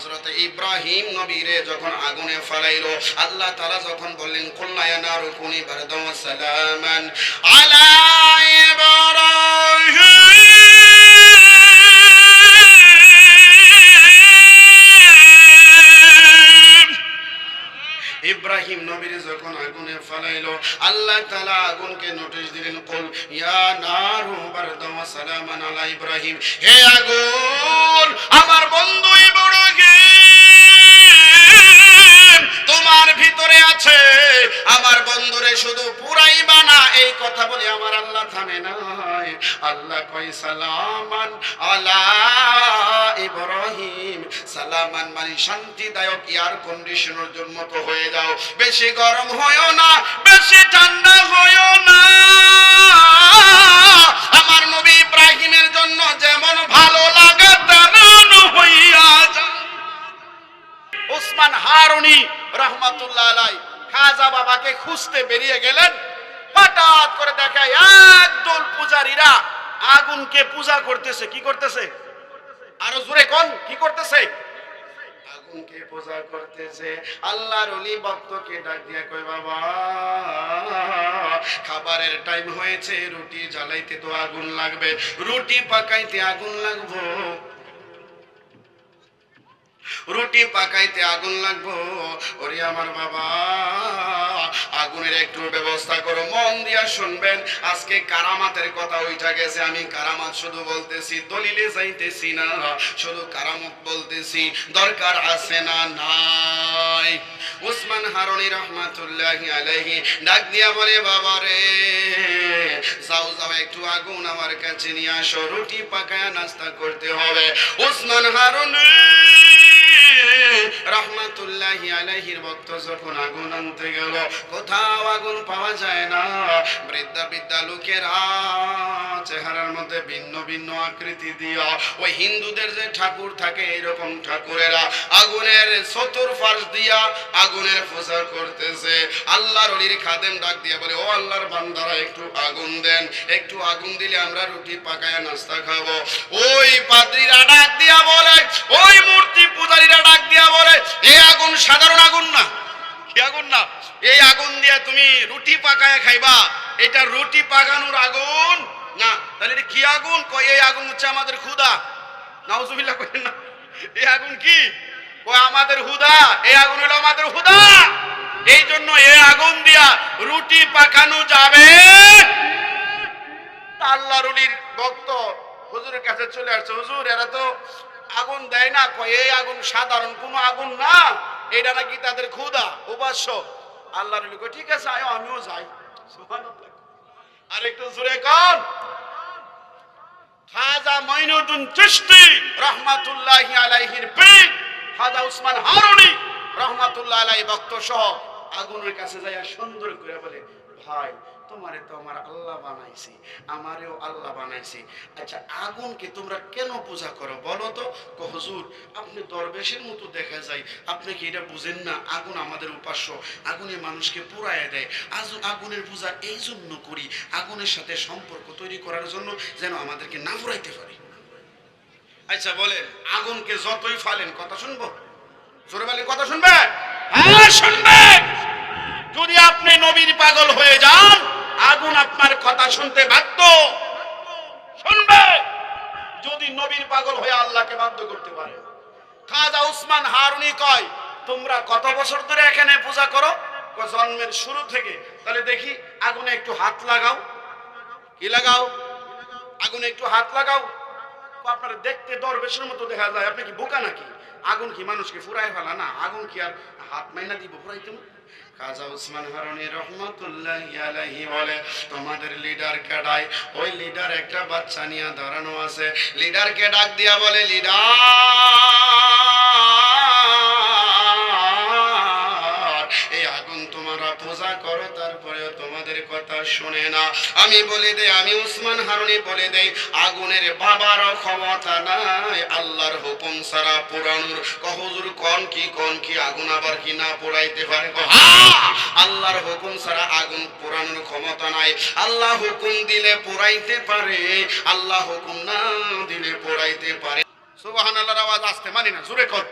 হযরত ইব্রাহিম নবীরে যখন আগুনে ফেলাইলো, আল্লাহ তাআলা যখন বললেন, কুল্লা ইয়া নারু, কুনি বারদাম সালামান আলা ইব্রাহিম। নবীর যখন আগুনে ফেলাইলো, আল্লাহ তাআলা আগুনকে নোটিশ দিলেন, কুল ইয়া নারু বারদাম সালামান আলা ইব্রাহিম। হে আগুন, আমার বন্ধু কথা বলে, আমার আল্লাহ থামে নাই। আল্লাহ কই সালামান আলা ইব্রাহিম। সালামান মানে শান্তিদায়ক এয়ার কন্ডিশনের জন্য তো হয়ে যাও। বেশি গরম হয়ও না, বেশি ঠান্ডা হয়ও না। আমার নবী ইব্রাহিমের জন্য যেমন ভালো লাগে, তেমন হইয়া ওসমান হারুনি রহমাতুল্লাহ আলাই খাজা বাবাকে খুঁজতে বেরিয়ে গেলেন। হঠাৎ করে দেখায় একদল পূজারীরা আগুনকে পূজা করতেছে, কি করতেছে? আরও জোরে কোন, কি করতেছে? আগুনকে পূজা করতেছে। আল্লাহর অলি ভক্তকে ডাক দিয়া কই বাবা, খাবারের টাইম হয়েছে, রুটি জ্বালাইতে তো আগুন লাগবে, রুটি পাকাইতে আগুন লাগবো। রুটি পাকাইতে আগুন লাগবো। ওরে আমার বাবা আগুনের একটু ব্যবস্থা করো, মন দিয়া শুনবেন। আজকে কারামাতের কথা ওইটা গেছে, আমি কারামাত শুধু বলতেছি, দলিলে যাইতেছি না, শুধু কারামত বলতেছি, দরকার আছে না, নাই। উসমান হারুনি রহমাতুল্লাহি আলাইহি ডাক দিয়া বলে, বাবা রে, যাও যাও, একটু আগুন আমার কাছে নিয়ে আসো, রুটি পাকায় নাস্তা করতে হবে। উসমান হারুনি রহমাতুল্লাহি আলাইহির ভক্ত যখন আগুন আনতে গেল, কোথাও আগুন পাওয়া যায় না। বৃদ্ধা বৃদ্ধা লোকেরা চেহারার মধ্যে ভিন্ন ভিন্ন আকৃতি দিয়া, ওই হিন্দুদের যে ঠাকুর থাকে, এরকম ঠাকুরেরা আগুনের চতুর্পাশ দিয়া আগুনের পূজা করতেছে। আল্লাহর অলির খাদেম ডাক দিয়া বলে, ও আল্লাহর বান্দারা, একটু আগুন দেন। একটু আগুন দিলে আমরা রুটি পাকায় নাস্তা খাব। ওই পাদ্রীরা ডাক দিয়া বলে, ওই মূর্তি পূজারীরা সাধারণ আগুন না। কি আগুন না? এই আগুন দিয়ে তুমি রুটি পাকায় খাইবা। এটা রুটি পাকানোর আগুন? না। তাহলে এটা কি আগুন? কয়, এই আগুন হচ্ছে আমাদের ক্ষুদা নাউজুবিল্লাহ করেন না। এই আগুন কি? কয়, আমাদের হুদা এই আগুন হলো আমাদের হুদা এই জন্য এই আগুন দিয়া রুটি পাকানো যাবে। আল্লাহ রুলির ভক্ত হুজুরের কাছে চলে আসছে। হুজুর, এরা তো আগুন দেয় না। কয়, এই আগুন সাধারণ কোনো আগুন না। এটা নাকি তাদের ক্ষুদা উপাস্য। আল্লাহ ঠিক আছে, আয়ো, আমিও যাই। আর একটু কন। খাজা চিশতি আলাইহির পীর খাজা উসমান হারুনি রহমাতুল্লাহ আলাইহি ভক্ত সহ আগুনের কাছে যাইয়া সুন্দর করে বলে, ভাই তোমারে তো আমার আল্লাহ বানাইছি, আমারেও আল্লাহ বানাইছি। আচ্ছা আগুনকে তোমরা কেন পূজা করো বলো তো? হুজুর, আপনি দরবেশের মতো দেখা যায়, আপনি কি এটা বুঝেন না? আগুন আমাদের উপাস্য, আগুনে মানুষকে পুরায় দেয়। আজ আগুনের পূজা এই জন্য করি, আগুনের সাথে সম্পর্ক তৈরি করার জন্য যেন আমাদেরকে না ফুরাইতে পারে। আচ্ছা বলেন, আগুনকে যতই ফালেন, কথা শুনব? জোরে বলেন, কথা শুনবে হ্যাঁ শুনবে যদি আপনি নবীর পাগল হয়ে যান আপনার কথা শুনতে বাধ্য। শুনবে? যদি নবীর পাগল হয়ে আল্লাহকে বাধ্য করতে পারে। খাজা উসমান হারুনি কয়, তোমরা কত বছর ধরে এখানে পূজা করো? জন্মের শুরু থেকে। তাহলে দেখি, আগুনে একটু হাত লাগাও। কি লাগাও? আগুনে একটু হাত লাগাও। আপনার দেখতে দরবেশের মতো দেখা যায়। আপনি কি বোকা নাকি? আগুন কি মানুষকে ফুরাই ফেলা? না, আগুন কি আর হাত মাইনা দিব ফুরাইতে কাজা উসমান হারুনি রহমতুল্লাহ আলাইহি বলে, তোমাদের লিডার কেডাই ওই লিডার একটা বাচ্চা নিয়ে দাঁড়ানো আছে। লিডারকে ডাক দিয়া বলে লিডার আগুন তোমরা পূজা করো, তারপরেও তোমাদের কথা শুনে না। আমি বলে দেই, আমি উসমান হারুনি বলে দেই, আগুনের বাবার ক্ষমতা নাই, আল্লাহর হুকুম ছাড়া পুরানোর। কহজুর কোন কি কোন কি আগুন আবার কি না পোড়াইতে পারে? আল্লাহর হুকুম ছাড়া আগুন পোড়ানোর ক্ষমতা নাই। আল্লাহ হুকুম দিলে পোড়াইতে পারে, আল্লাহ হুকুম না দিলে পোড়াইতে পারে। সুবহানাল্লাহর আওয়াজ আসতে মানি না, জোরে কর।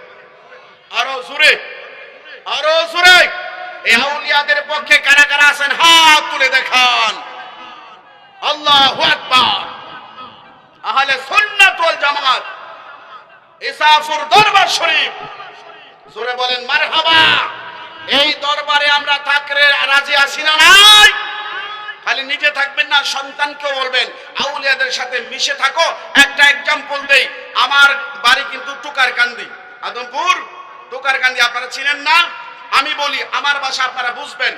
আরও জোরে আরও জোরে। এই আউলিয়াদের পক্ষে কারা কারা আছেন, হাত তুলে দেখান। আল্লাহু আকবার। আহলে সুন্নাত ওয়াল জামাত, ইসাফুর দরবার শরীফ। জোরে বলেন, মারহাবা। এই দরবারে আমরা থাকরে রাজি আছি না নাই? খালি নিজে থাকবেন না, সন্তানকেও বলবেন, আউলিয়াদের সাথে মিশে থাকো। একটা এক্সাম্পল দেই, আমার বাড়ি কিন্তু টুকার কান্দি আদমপুর টুকার কান্দি আপনারা চিনেন না? আমি বলি আমার ভাষা আপনারা বুঝবেন।